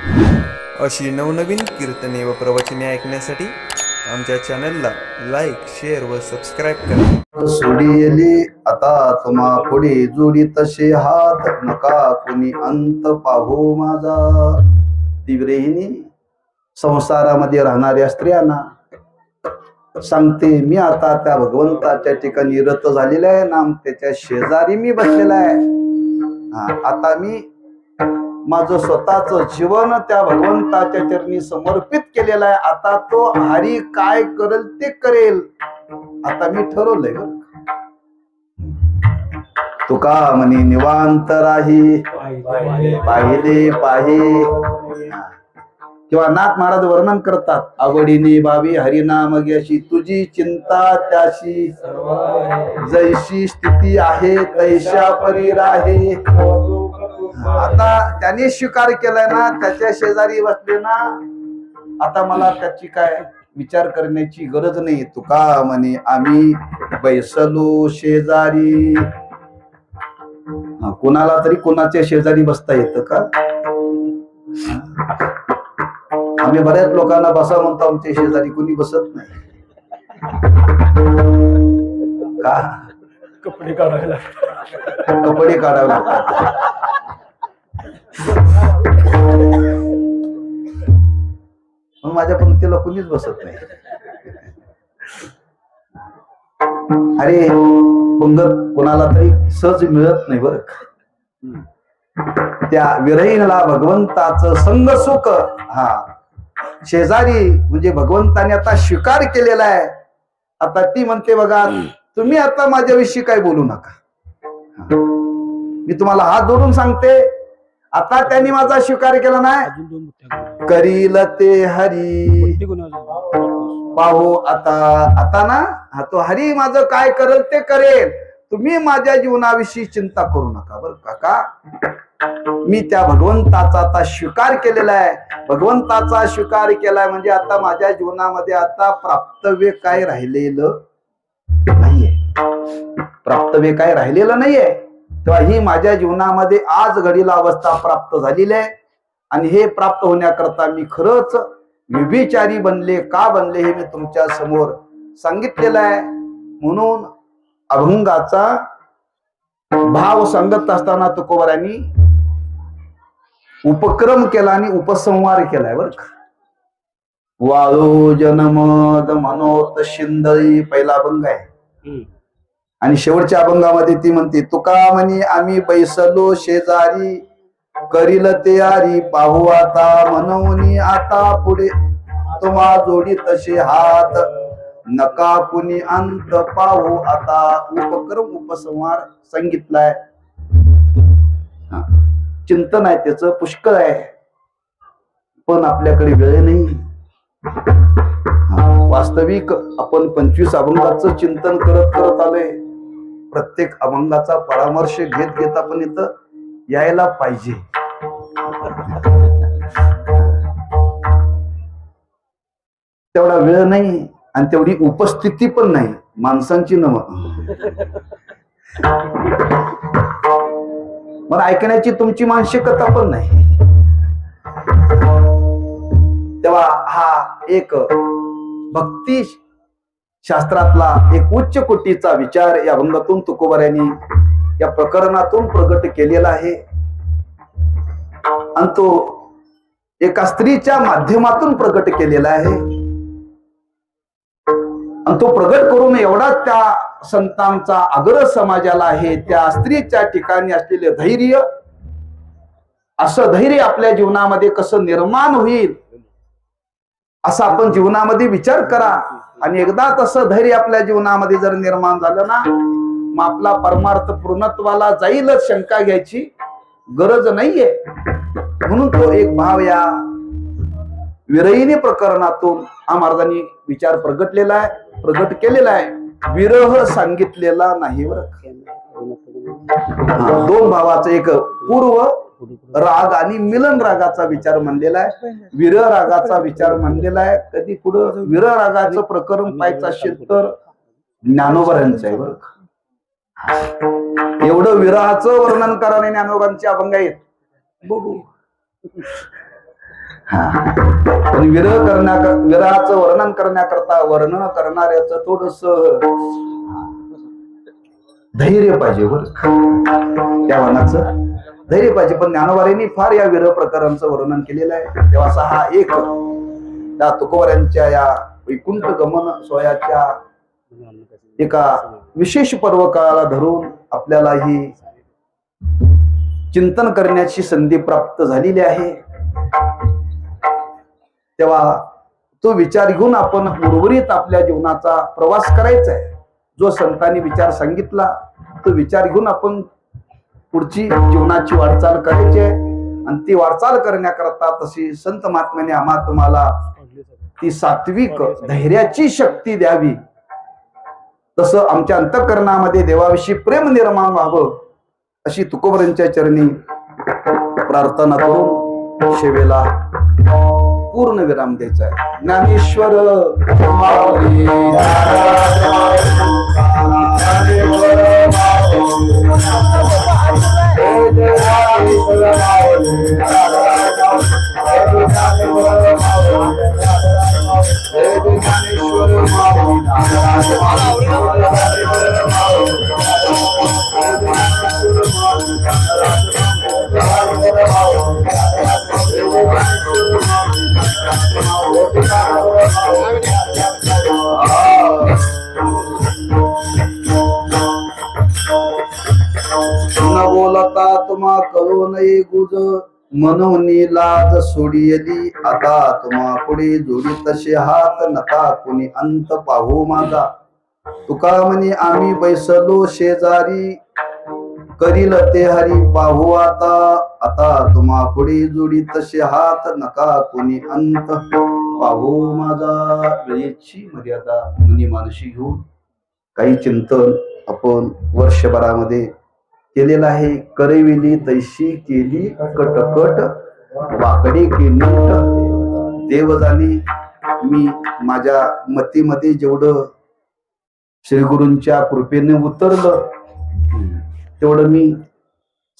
अशी नवनवीन कीर्तने व प्रवचने ऐकण्यासाठी आमच्या चॅनलला लाईक शेअर व सबस्क्राईब करा. सोडियली आता तुम्हा पुढे जोडी तसे हात नका कुणी अंत पाहू माझा. तीव्रहिनी संसारामध्ये राहणाऱ्या स्त्रियांना सांगते मी आता त्या भगवंताच्या ठिकाणी रत झालेला आहे ना त्याच्या शेजारी मी बसलेला आहे. आता मी माझं स्वतःच जीवन त्या भगवंताच्या चरणी समर्पित केलेलं आहे. आता तो हरी काय करेल ते करेल. आता मी ठरवलंय. तुका म्हणे निवांत राही. पाहिले पाहे. किंवा नाथ महाराज वर्णन करतात आवडीने बाबी हरिनाम घ्याशी तुझी चिंता त्याशी. जैशी स्थिती आहे तैशा परी राहे. आता त्याने स्वीकार केलाय ना त्याच्या शेजारी बसले ना आता मला त्याची काय विचार करण्याची गरज नाही. तुका म्हणे आम्ही बैसलो शेजारी. हा, कोणाला तरी कोणाच्या शेजारी बसता येतं का? आम्ही बऱ्याच लोकांना बसा म्हणतो आमच्या शेजारी कोणी बसत नाही. का? कपडे काढावे लागतात. कपडे काढावे लागतात. म्हणून माझ्या पंक्तीला कुणीच बसत नाही. अरे पंगत कोणाला तरी सहज मिळत नाही बर त्या विरहीला भगवंताचं संग सुख. हा. शेजारी म्हणजे भगवंताने आता स्वीकार केलेला आहे. आता ती म्हणते बघा तुम्ही आता माझ्याविषयी काय बोलू नका. मी तुम्हाला हात जोडून सांगते आता त्यांनी माझा स्वीकार केला नाही. अजून दोन करील ते हरी. पाहू आता आता ना हा तो हरी माझं काय करेल ते करेल. तुम्ही माझ्या जीवनाविषयी चिंता करू नका बर काका मी त्या भगवंताचा आता स्वीकार केलेला आहे. भगवंताचा स्वीकार केलाय म्हणजे आता माझ्या जीवनामध्ये आता प्राप्तव्य काय राहिलेलं नाहीये. प्राप्तव्य काय राहिलेलं नाहीये. तेव्हा ही माझ्या जीवनामध्ये आज घडीला अवस्था प्राप्त झालेली आहे. आणि हे प्राप्त होण्याकरता मी खरंच विभिचारी बनले का बनले हे मी तुमच्यासमोर सांगितलेलं आहे. म्हणून अभंगाचा भाव सांगत असताना तुकोबरांनी उपक्रम केला आणि उपसंहार केलाय बर वाळू जनमद मनोत शिंदळी पहिला अभंग आहे. आणि शेवटच्या अभंगामध्ये ती म्हणते तुका म्हणे आम्ही बैसलो शेजारी करील तयारी पाहू आता म्हणून आता पुढे तुम्हा जोडी तसे हात. नका कुणी अंत पाहू आता उपक्रम उपसंहार सांगितलाय. चिंतन आहे त्याच पुष्कळ आहे. पण आपल्याकडे वेळ नाही. वास्तविक आपण पंचवीस अभंगाचं चिंतन करत करत आलोय. प्रत्येक अभंगाचा परामर्श घेत घेत आपण इथं यायला पाहिजे. तेवढा वेळ नाही आणि तेवढी उपस्थिती पण नाही. माणसांची नव. मला ऐकण्याची तुमची मानसिकता पण नाही. तेव्हा हा एक भक्ती शास्त्रातला एक उच्च कोटीचा विचार या अभंगातून तुकोबर यांनी या प्रकरणातून प्रगट केलेला आहे. आणि तो एका स्त्रीच्या माध्यमातून प्रगट केलेला आहे. आणि तो प्रगट करून एवढा त्या संतांचा आग्रह समाजाला आहे त्या स्त्रीच्या ठिकाणी असलेले धैर्य असं धैर्य आपल्या जीवनामध्ये कसं निर्माण होईल असा आपण जीवनामध्ये विचार करा. आणि एकदा तसं धैर्य आपल्या जीवनामध्ये जर निर्माण झालं ना आपला परमार्थ पूर्णत्वाला जाईलच शंका घ्यायची गरज नाहीये. म्हणून तो एक भाव या विरहिणी प्रकरणातून हा महाराजांनी विचार प्रगटलेला आहे प्रगट केलेला आहे. विरह सांगितलेला नाही बरं दोन भावाचं एक पूर्व राग आणि मिलन रागाचा विचार मांडलेला आहे. विरह रागाचा विचार मांडलेला आहे. कधी पुढं विरह रागाचं प्रकरण पाहायचं असेल तर ज्ञानोबरांचं आहे बरं एवढं विरहाचं वर्णन करा ज्ञानोबांचे अभंग आहेत. बघू. पण विरह करण्या विरहाचं वर्णन करण्याकरता वर्णन करणाऱ्याच थोडस धैर्य पाहिजे बर त्या वनाचं धैर्य पाहिजे. पण ज्ञानोबारींनी फार या विरह प्रकारांचं वर्णन केलेलं आहे. तेव्हा असा हा एक त्या तुकोबऱ्यांच्या या वैकुंठ गमन सोयाच्या एका विशेष पर्व काळाला धरून आपल्याला ही चिंतन करण्याची संधी प्राप्त झालेली आहे. तेव्हा तो विचार घेऊन आपण उर्वरित आपल्या जीवनाचा प्रवास करायचा आहे. जो संतांनी विचार सांगितला तो विचार घेऊन आपण पुढची जीवनाची वाटचाल करायची आहे. आणि ती वाटचाल करण्याकरता तशी संत महात्म्याने आम्हा तुम्हाला ती सात्विक धैर्याची शक्ती द्यावी. तसं आमच्या अंतकरणामध्ये देवाविषयी प्रेम निर्माण व्हावं अशी तुकोबरांच्या चरणी प्रार्थना करून शेवेला पूर्ण विराम द्यायचा आहे ज्ञानेश्वर म्हणून लाज सोडियली आता तुम्हा पुढे जोडी तसे हात नका कुणी अंत पाहू माझा. तुका म्हणे आम्ही बैसलो शेजारी करील ते हरी पाहू आता आता तुम्हा पुढे जोडी तसे हात नका कुणी अंत पाहू माझा. वेळेची मर्यादा मुनी मानशी घेऊन काही चिंतन आपण वर्षभरामध्ये केलेलं आहे. करविली तैशी केली कटकट वाकडी केली देवजानी मी माझ्या मतीमध्ये जेवढं श्रीगुरूंच्या कृपेने उतरलं तेवढं मी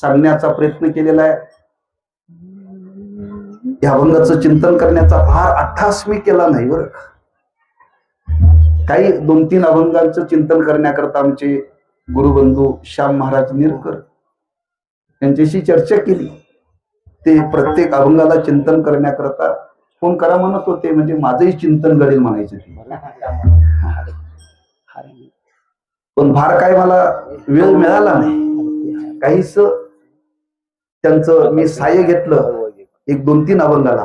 सांगण्याचा प्रयत्न केलेला आहे. या अभंगाचं चिंतन करण्याचा फार अठ्ठास मी केला नाही बरं काही दोन तीन अभंगांचं चिंतन करण्याकरता आमचे गुरुबंधू श्याम महाराज निरकर यांच्याशी चर्चा केली. ते प्रत्येक अभंगाला चिंतन करण्याकरता फोन करा म्हणत होते म्हणजे माझंही चिंतन घडेल म्हणायचे पण फार काय मला वेळ मिळाला नाही. काहीच त्यांचं मी सहाय्य घेतलं एक दोन तीन अभंगाला.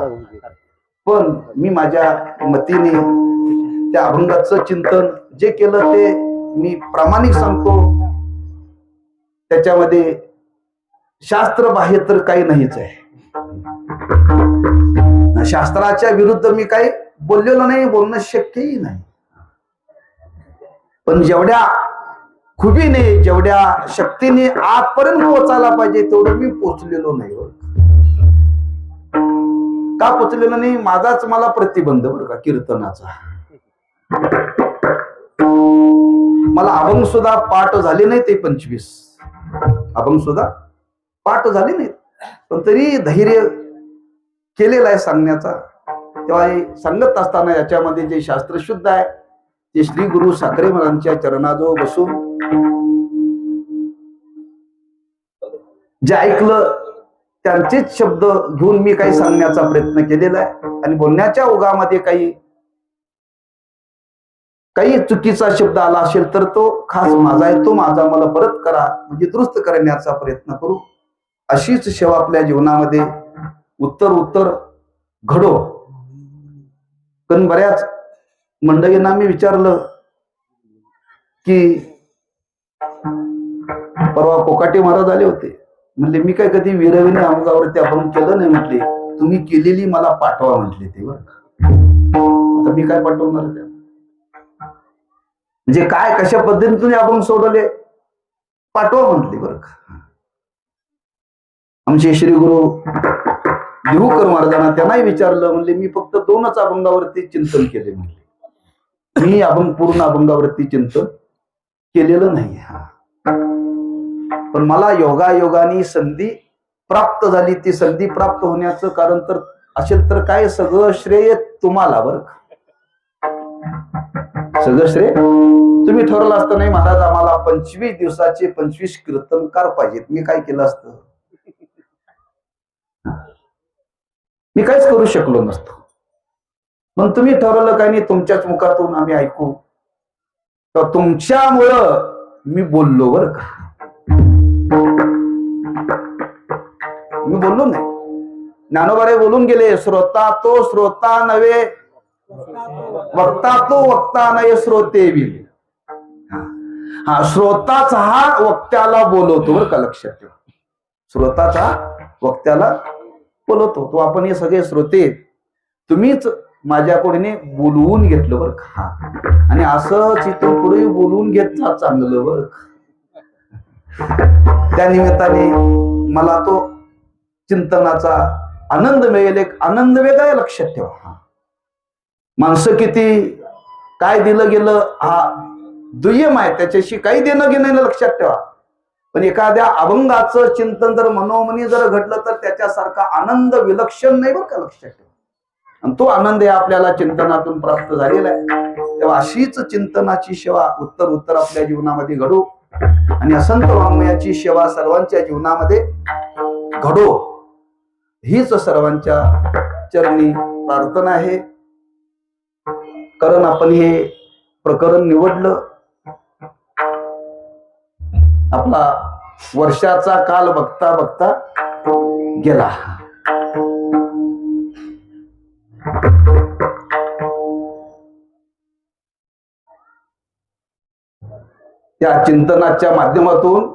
पण मी माझ्या मतीने त्या अभंगाचं चिंतन जे केलं ते मी प्रामाणिक सांगतो. त्याच्यामध्ये शास्त्र बाह्य तर काही नाहीच आहे. शास्त्राच्या विरुद्ध मी काही बोललेलो नाही बोलणं शक्यही नाही. पण जेवढ्या खुबीने जेवढ्या शक्तीने आजपर्यंत पोहोचायला पाहिजे तेवढं मी पोचलेलो नाही. बरं का. का पोचलेलो नाही? माझाच मला प्रतिबंध बरं का कीर्तनाचा. मला अभंग सुद्धा पाठ झाले नाही ते पंचवीस. अभंग सुद्धा पाठ झाले नाहीत. पण तरी धैर्य केलेला आहे सांगण्याचा. तेव्हा हे सांगत असताना याच्यामध्ये जे शास्त्र शुद्ध आहे ते श्री गुरु साखरे महाराजांच्या चरणाजवळ बसून जे ऐकलं त्यांचेच शब्द घेऊन मी काही सांगण्याचा प्रयत्न केलेला आहे. आणि बोलण्याच्या ओघामध्ये काही काही चुकीचा शब्द आला असेल तर तो खास माझा आहे तो माझा मला परत करा म्हणजे दुरुस्त करण्याचा प्रयत्न करू. अशीच सेवा आपल्या जीवनामध्ये उत्तर उत्तर घडो. पण बऱ्याच मंडळींना मी विचारलं की परवा कोकाटे महाराज आले होते. म्हणले मी काय कधी विरविने अमगावरती आपण केलं नाही? म्हटले तुम्ही केलेली मला पाठवा म्हटले ते बरं आता मी काय पाठवणार त्या म्हणजे काय कशा पद्धतीने आपण सोडवले? पाठवा म्हटले बरं का. आमचे श्री गुरु देहूकर महाराजांना त्यांनाही विचारलं म्हणले मी फक्त दोनच अभंगावरती चिंतन केले म्हणले. मी अभंग पूर्ण अभंगावरती चिंतन केलेलं नाही. हा. पण मला योगायोगाने संधी प्राप्त झाली. ती संधी प्राप्त होण्याचं कारण तर असेल तर काय? सगळं श्रेय तुम्हाला बरं का. सगळं श्रेय तुम्ही ठरवलं असतं नाही महाराज आम्हाला पंचवीस दिवसाचे पंचवीस कीर्तनकार पाहिजेत. मी काय केलं असतं? मी काहीच करू शकलो नसतो. मग तुम्ही ठरवलं काय नाही तुमच्याच मुखातून आम्ही ऐकू. तर तुमच्यामुळं मी बोललो बर का. मी बोललो नाही. ज्ञानोबारे बोलून गेले श्रोता तो श्रोता नव्हे वक्ता तो वक्ता नाही श्रोते बी हा. श्रोताच हा वक्त्याला बोलवतो बरं का लक्षात ठेवा. श्रोताचा वक्त्याला बोलवतो. तो आपण हे सगळे श्रोते तुम्हीच माझ्याकडे बोलवून घेतलं बरं का? हा आणि असंच इथं पुढे बोलवून घेतला चांगलं बरं त्या निमित्ताने मला तो चिंतनाचा आनंद मिळेल एक आनंद वेगळा लक्षात ठेवा. हा माणसं किती काय दिलं गेलं हा दुय्यम आहे. त्याच्याशी काही देणं घेणं लक्षात ठेवा. पण एखाद्या अभंगाचं चिंतन जर मनोमनी जर घडलं तर त्याच्यासारखा आनंद विलक्षण नाही बरं का लक्षात ठेवा. आणि तो आनंद हे आपल्याला चिंतनातून प्राप्त झालेला आहे. तेव्हा अशीच चिंतनाची सेवा उत्तर उत्तर आपल्या जीवनामध्ये घडो. आणि असंत वाङ्मयाची सेवा सर्वांच्या जीवनामध्ये घडो. हीच सर्वांच्या चरणी प्रार्थना आहे. कारण आपण हे प्रकरण निवडलं. आपला वर्षाचा काल बघता बघता गेला. त्या चिंतनाच्या माध्यमातून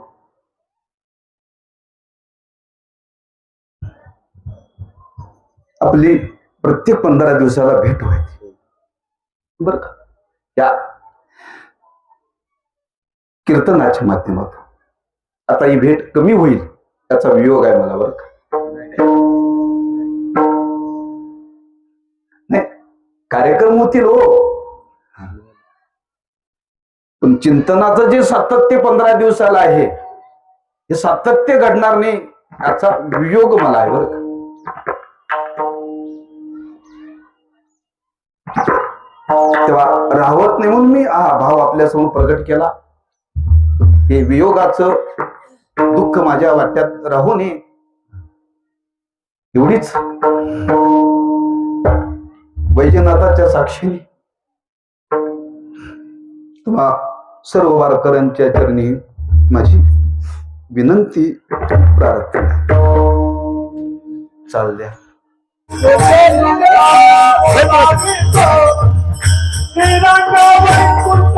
आपली प्रत्येक पंधरा दिवसाला भेट व्हायची. बर का? या कीर्तनाच्या माध्यमातून. आता ही भेट कमी होईल त्याचा वियोग आहे मला बरं का? नाही कार्यक्रम होतील हो. पण चिंतनाचं जे सातत्य पंधरा दिवसाला आहे हे सातत्य घडणार नाही याचा वियोग मला आहे बरं का? तेव्हा राहवत नाही म्हणून मी हा भाव आपल्यासमोर प्रगट केला. हे वियोगाचं दुःख माझ्या वाट्यात राहू नये. एवढीच. वैजनाथाच्या साक्षीने. तुम्हा सर्व वारकऱ्यांच्या चरणी माझी विनंती प्रार्थना. चाल ಶ್ರೀರಂಗ ವೈಕುಂಠ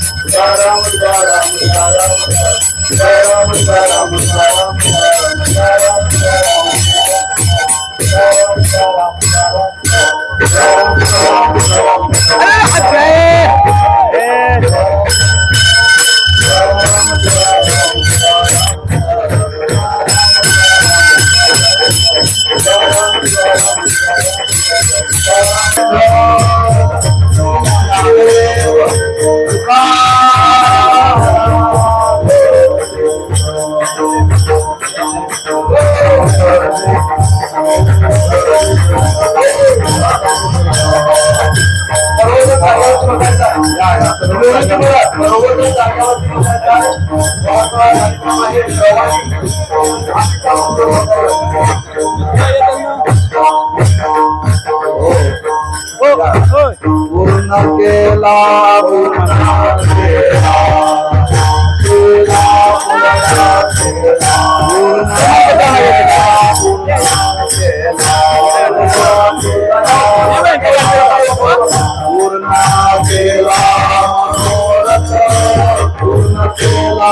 पूर्ण केला पूर्ण केला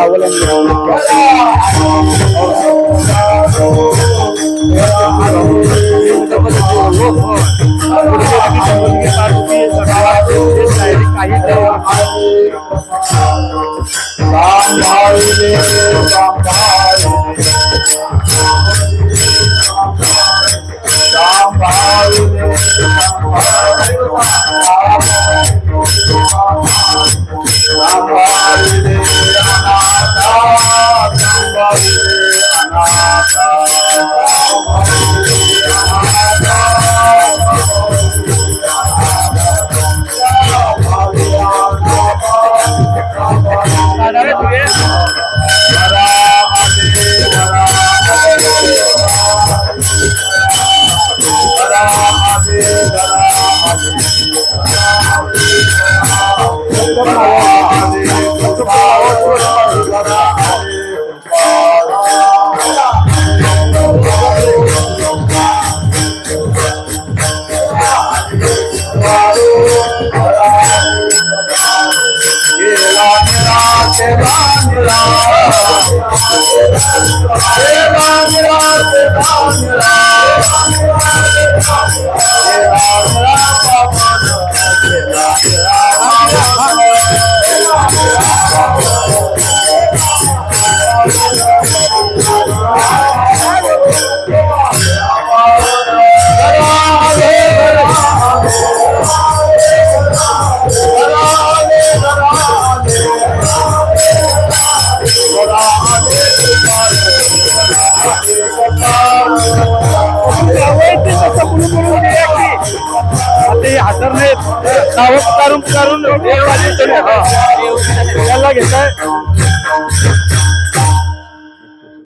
पूर्ण केला पूर्ण केला पूर्ण केला मनोरथ Yeah. नाव करून करून त्याला घेताय?